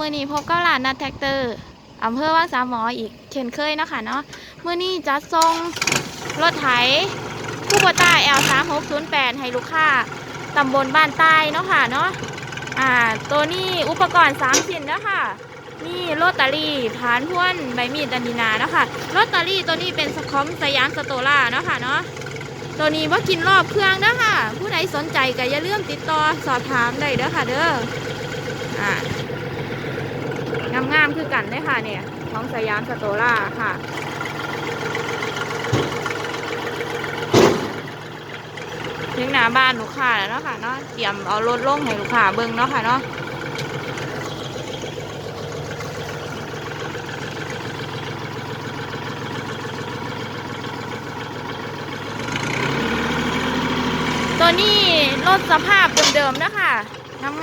มือนี้พบกับร้านนัดแท็กเตอร์อำเภอว่างสามหมออีกเช่นเคยเนาะคะเนาะมือนี้จัดส่งรถไถผู้ป่ต้า L 3 6 0 8 ให้ลูกค้าตำบลบ้านใต้เนาะค่ะเนาะอ่าตัวนี้อุปกรณ์3ชิ้นเนาะค่ะนี่โรตารี่ฐานพ่วนใบมีดดันดินาเนาะค่ะโรตารี่ตัวนี้เป็นสคอมสยามสโตล่าเนาะค่ะเนาะตัวนี้ว่ากินรอบเครื่องนะค่ะ ผู้ใดสนใจก็อย่าลืมติดต่อสอบถามได้เด้อค่ะเด้ออ่า งามๆคือกันได้ค่ะเนี่ยของสยามสโตล่าค่ะถึงหน้าบ้านลูกค้าแล้วเนาะค่ะเนาะเตรียมเอารถลงให้ลูกค้าเบิ่งเนาะค่ะเนาะตัวนี้รถสภาพเดิมๆนะคะ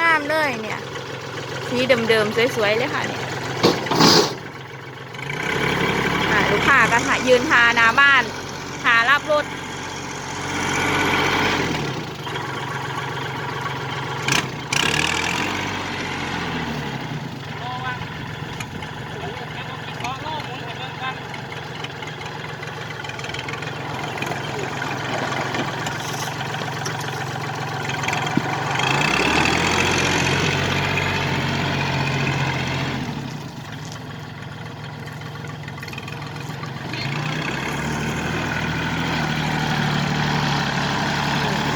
งามๆเลยเนี่ย สีเดิมๆสวยๆเลยค่ะเนี่ยอ่าลูกค้าก็ยยืนทาหน้าบ้านหารับรถ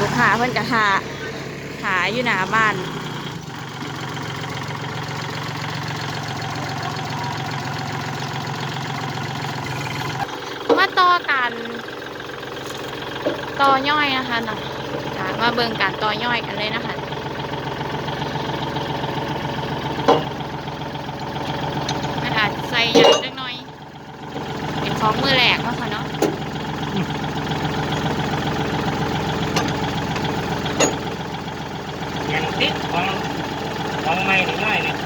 ลูกค้าเพิ่นก็หาหาอยู่หน้าบ้านมาต่อกันต่อย่อยนะคะนะจ้ะมาเบิ่งการต่อย่อยกันเลยนะคะมันอาจใส่ยางเล็กน้อย เป็นของมือแหลกเนาะค่ะเนาะ ยัง ติดของของไม่นิดหน่อยเนี่ย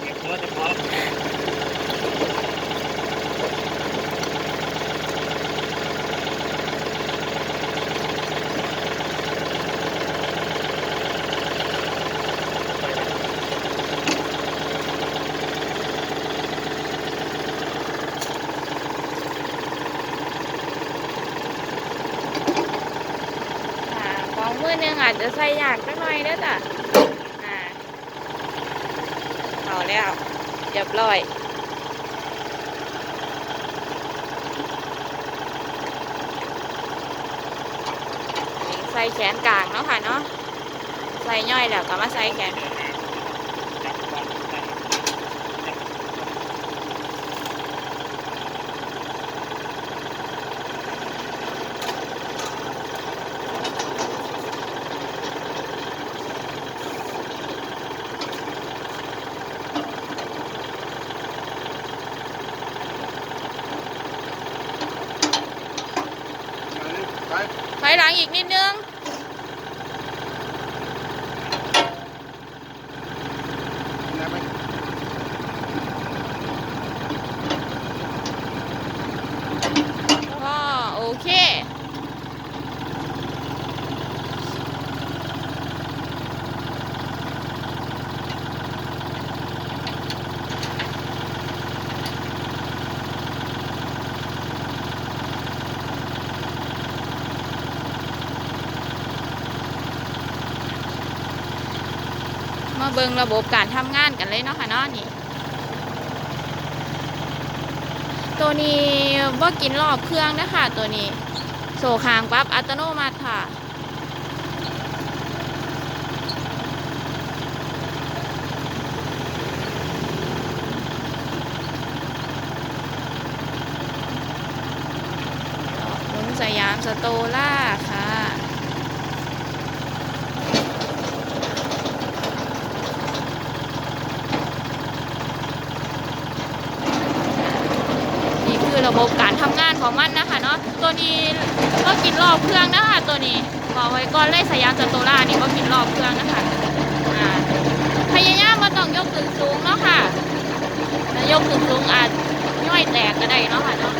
เก็บหัวจะพอ อ่าข องมือนึงอาจจะใส่ยากสักหน่อยเด้อจ้ะอ่าเอาแล้วเรียบร้อยใส่แขนกลางเนาะค่ะเนาะใส่ย่อยแล้วก็มาใส่แขน ถอยหลังอีกนิดนึง ก็โอเค มาเบิงระบบการทำงานกันเลยเนาะค่ะเนาะนี่ ตัวนี้ว่ากินรอบเครื่องนะคะตัวนี้ โซคางปั๊บอัตโนมัติค่ะสยามสโตล่าค่ะ นี่คือ ระบบการทำงานของมันนะคะเนาะตัวนี้ก็กินรอบเครื่องนะคะตัวนี้ขอบอกไว้ก่อนเลยสยามสโตล่านี่ก็กินรอบเครื่องนะคะอ่าพยายามมาต้องยกขึ้นสูงเนาะค่ะถ้ายกขึ้นสูงอาจย่อยแตกก็ได้เนาะค่ะเนาะ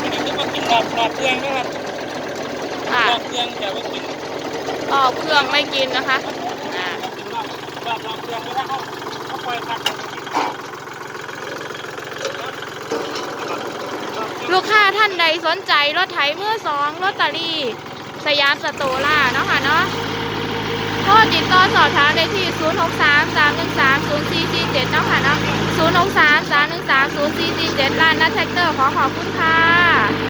อันนี้ก็มากินรอบรอบเครื่องนะครับค่ะรอบเครื่องจะไม่กินออกเครื่องไม่กินนะคะอ่ากิน รอบรอบรอบเตืองไม่ได้เขาเขาปล่อยคัดลูกค้าท่านใดสนใจรถไถมือสองลอตเตอรี่สยามสโตล่าเนาะค่ะเนาะโทรติดต่อสอบถามได้ที่ 0 6 3 3 1 3 0 4 4 7 เนาะค่ะเนาะ 0 6 3 3 1 3 0 4 4 7ร้านนัทแท็กเตอร์ขอขอบคุณค่ะ